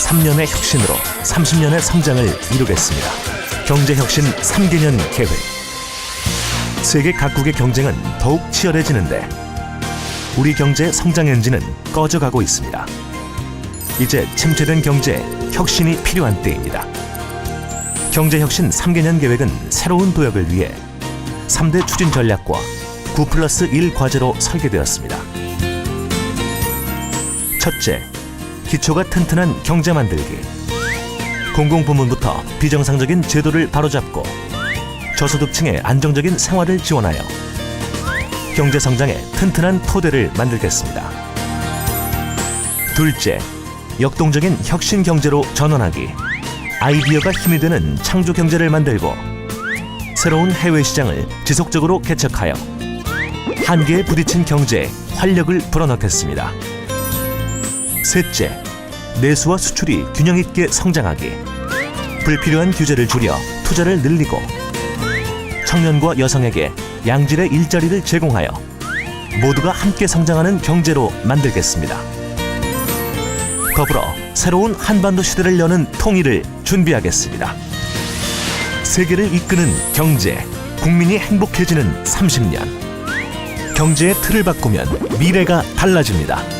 3년의 혁신으로 30년의 성장을 이루겠습니다. 경제혁신 3개년 계획. 세계 각국의 경쟁은 더욱 치열해지는데 우리 경제 성장 엔진은 꺼져가고 있습니다. 이제 침체된 경제에 혁신이 필요한 때입니다. 경제혁신 3개년 계획은 새로운 도약을 위해 3대 추진 전략과 9 플러스 1 과제로 설계되었습니다. 첫째, 기초가 튼튼한 경제 만들기. 공공부문부터 비정상적인 제도를 바로잡고 저소득층의 안정적인 생활을 지원하여 경제 성장의 튼튼한 토대를 만들겠습니다. 둘째, 역동적인 혁신 경제로 전환하기. 아이디어가 힘이 되는 창조 경제를 만들고 새로운 해외 시장을 지속적으로 개척하여 한계에 부딪힌 경제에 활력을 불어넣겠습니다. 셋째, 내수와 수출이 균형 있게 성장하기. 불필요한 규제를 줄여 투자를 늘리고 청년과 여성에게 양질의 일자리를 제공하여 모두가 함께 성장하는 경제로 만들겠습니다. 더불어 새로운 한반도 시대를 여는 통일을 준비하겠습니다. 세계를 이끄는 경제, 국민이 행복해지는 30년. 경제의 틀을 바꾸면 미래가 달라집니다.